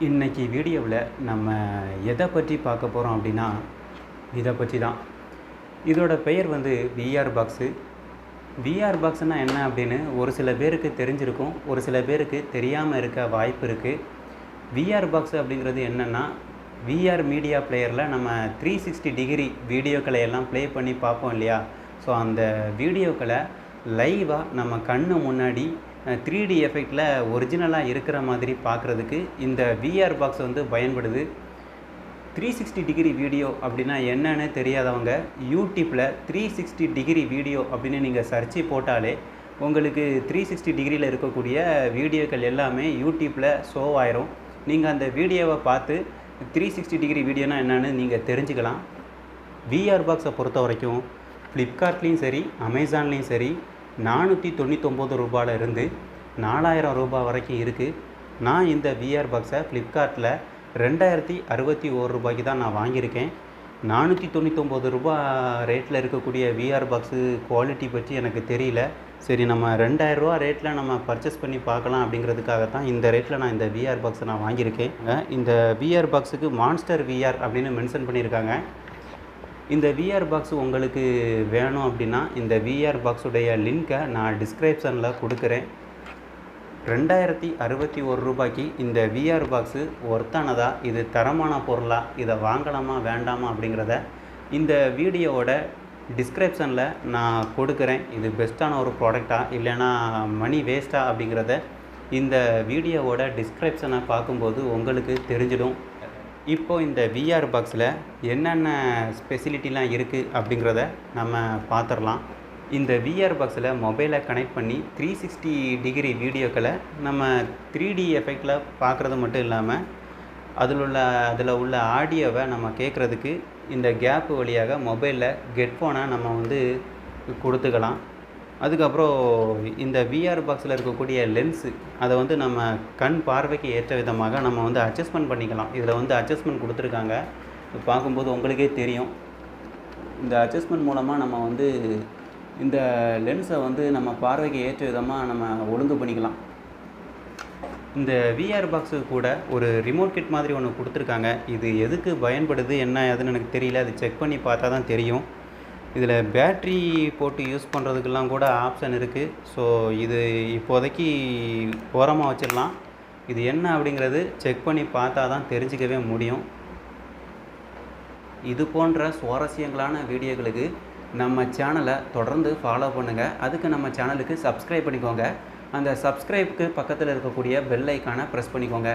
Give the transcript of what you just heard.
இன்னைக்கு வீடியோவில் நம்ம எதை பற்றி பார்க்க போகிறோம் அப்படின்னா இதை பற்றி தான். இதோட பெயர் வந்து விஆர் பாக்ஸு விஆர் பாக்ஸ்னால் என்ன அப்படின்னு ஒரு சில பேருக்கு தெரிஞ்சிருக்கும் ஒரு சில பேருக்கு தெரியாமல் இருக்க வாய்ப்பு இருக்குது விஆர் பாக்ஸ் அப்படிங்கிறது என்னென்னா விஆர் மீடியா பிளேயரில் நம்ம த்ரீ சிக்ஸ்டி டிகிரி வீடியோக்களை எல்லாம் ப்ளே பண்ணி பார்ப்போம் இல்லையா? ஸோ அந்த வீடியோக்களை லைவாக நம்ம கண்ணு முன்னாடி த்ரீ டி எஃபெக்டில் ஒரிஜினலாக இருக்கிற மாதிரி பார்க்குறதுக்கு இந்த விஆர் பாக்ஸ் வந்து பயன்படுது. த்ரீ சிக்ஸ்டி டிகிரி வீடியோ அப்படின்னா என்னன்னு தெரியாதவங்க யூடியூப்பில் த்ரீ சிக்ஸ்டி டிகிரி வீடியோ அப்படின்னு நீங்கள் சர்ச்சு போட்டாலே உங்களுக்கு த்ரீ சிக்ஸ்டி டிகிரியில் இருக்கக்கூடிய வீடியோக்கள் எல்லாமே யூடியூப்பில் ஷோ ஆயிரும். நீங்கள் அந்த வீடியோவை பார்த்து த்ரீ சிக்ஸ்டி டிகிரி வீடியோனா என்னென்னு நீங்கள் தெரிஞ்சுக்கலாம். விஆர் பாக்ஸை பொறுத்த வரைக்கும் ஃப்ளிப்கார்ட்லேயும் சரி அமேசான்லேயும் சரி நானூற்றி தொண்ணூத்தொம்பது ரூபாயில் இருந்து நாலாயிரம் ரூபாய் வரைக்கும் இருக்குது நான் இந்த விஆர் பாக்ஸை ஃப்ளிப்கார்ட்டில் ரெண்டாயிரத்தி அறுபத்தி ஓரு ரூபாய்க்கு தான் நான் வாங்கியிருக்கேன். நானூற்றி தொண்ணூத்தொம்பது ரூபா ரேட்டில் இருக்கக்கூடிய விஆர் பாக்ஸு குவாலிட்டி பற்றி எனக்கு தெரியல. சரி நம்ம ரெண்டாயிரரூவா ரேட்டில் நம்ம பர்ச்சேஸ் பண்ணி பார்க்கலாம் அப்படிங்கிறதுக்காக தான் இந்த ரேட்டில் நான் இந்த விஆர் பாக்ஸை நான் வாங்கியிருக்கேன். இந்த விஆர் பாக்ஸுக்கு மான்ஸ்டர் விஆர் அப்படின்னு மென்ஷன் பண்ணியிருக்காங்க. இந்த விஆர் பாக்ஸ் உங்களுக்கு வேணும் அப்படின்னா இந்த விஆர் பாக்ஸுடைய லிங்க்கை நான் டிஸ்கிரிப்ஷனில் கொடுக்குறேன். ரெண்டாயிரத்தி அறுபத்தி ஒரு ரூபாய்க்கு இந்த விஆர் பாக்ஸு ஒர்த்தானதா இது தரமான பொருளா? இதை வாங்கலாமா வேண்டாமா அப்படிங்கிறத இந்த வீடியோவோட டிஸ்கிரிப்ஷனில் நான் கொடுக்குறேன். இது பெஸ்ட்டான ஒரு ப்ராடக்டாக இல்லைன்னா மணி வேஸ்ட்டா அப்படிங்கிறத இந்த வீடியோவோட டிஸ்கிரிப்ஷனை பார்க்கும்போது உங்களுக்கு தெரிஞ்சிடும். இப்போ இந்த விஆர் பாக்ஸில் என்னென்ன ஸ்பெசிலிட்டிலாம் இருக்குது அப்படிங்கிறத நம்ம பார்த்துடலாம் இந்த விஆர் பாக்ஸில் மொபைலை கனெக்ட் பண்ணி த்ரீ சிக்ஸ்டி டிகிரி வீடியோக்களை நம்ம த்ரீ டி எஃபெக்டில் பார்க்குறது மட்டும் இல்லாமல் அதில் உள்ள அதில் உள்ள ஆடியோவை நம்ம கேட்குறதுக்கு இந்த கேப்பு வழியாக மொபைலில் ஹெட்ஃபோனை நம்ம வந்து கொடுத்துக்கலாம். அதுக்கப்புறம் இந்த விஆர் பாக்ஸில் இருக்கக்கூடிய லென்ஸு அதை வந்து நம்ம கண் பார்வைக்கு ஏற்ற விதமாக நம்ம வந்து அட்ஜஸ்ட்மெண்ட் பண்ணிக்கலாம். இதில் வந்து அட்ஜஸ்ட்மெண்ட் கொடுத்துருக்காங்க. பார்க்கும்போது உங்களுக்கே தெரியும். இந்த அட்ஜஸ்ட்மெண்ட் மூலமாக நம்ம வந்து இந்த லென்ஸை வந்து நம்ம பார்வைக்கு ஏற்ற விதமாக நம்ம ஒழுங்கு பண்ணிக்கலாம். இந்த விஆர் பாக்ஸு கூட ஒரு ரிமோட் கிட் மாதிரி ஒன்று கொடுத்துருக்காங்க. இது எதுக்கு பயன்படுது என்ன ஏதுன்னு எனக்கு தெரியல. அது செக் பண்ணி பார்த்தா தான் தெரியும். இதில் பேட்ரி போட்டு யூஸ் பண்ணுறதுக்கெல்லாம் கூட ஆப்ஷன் இருக்குது ஸோ இது இப்போதைக்கு ஓரமாக வச்சிடலாம். இது என்ன அப்படிங்கிறது செக் பண்ணி பார்த்தா தான் தெரிஞ்சிக்கவே முடியும். இது போன்ற சுவாரஸ்யங்களான வீடியோகளுக்கு நம்ம சேனலை தொடர்ந்து ஃபாலோ பண்ணுங்கள் அதுக்கு நம்ம சேனலுக்கு சப்ஸ்கிரைப் பண்ணிக்கோங்க. அந்த சப்ஸ்கிரைப்க்கு பக்கத்தில் இருக்கக்கூடிய பெல் ஐக்கானை ப்ரெஸ் பண்ணிக்கோங்க.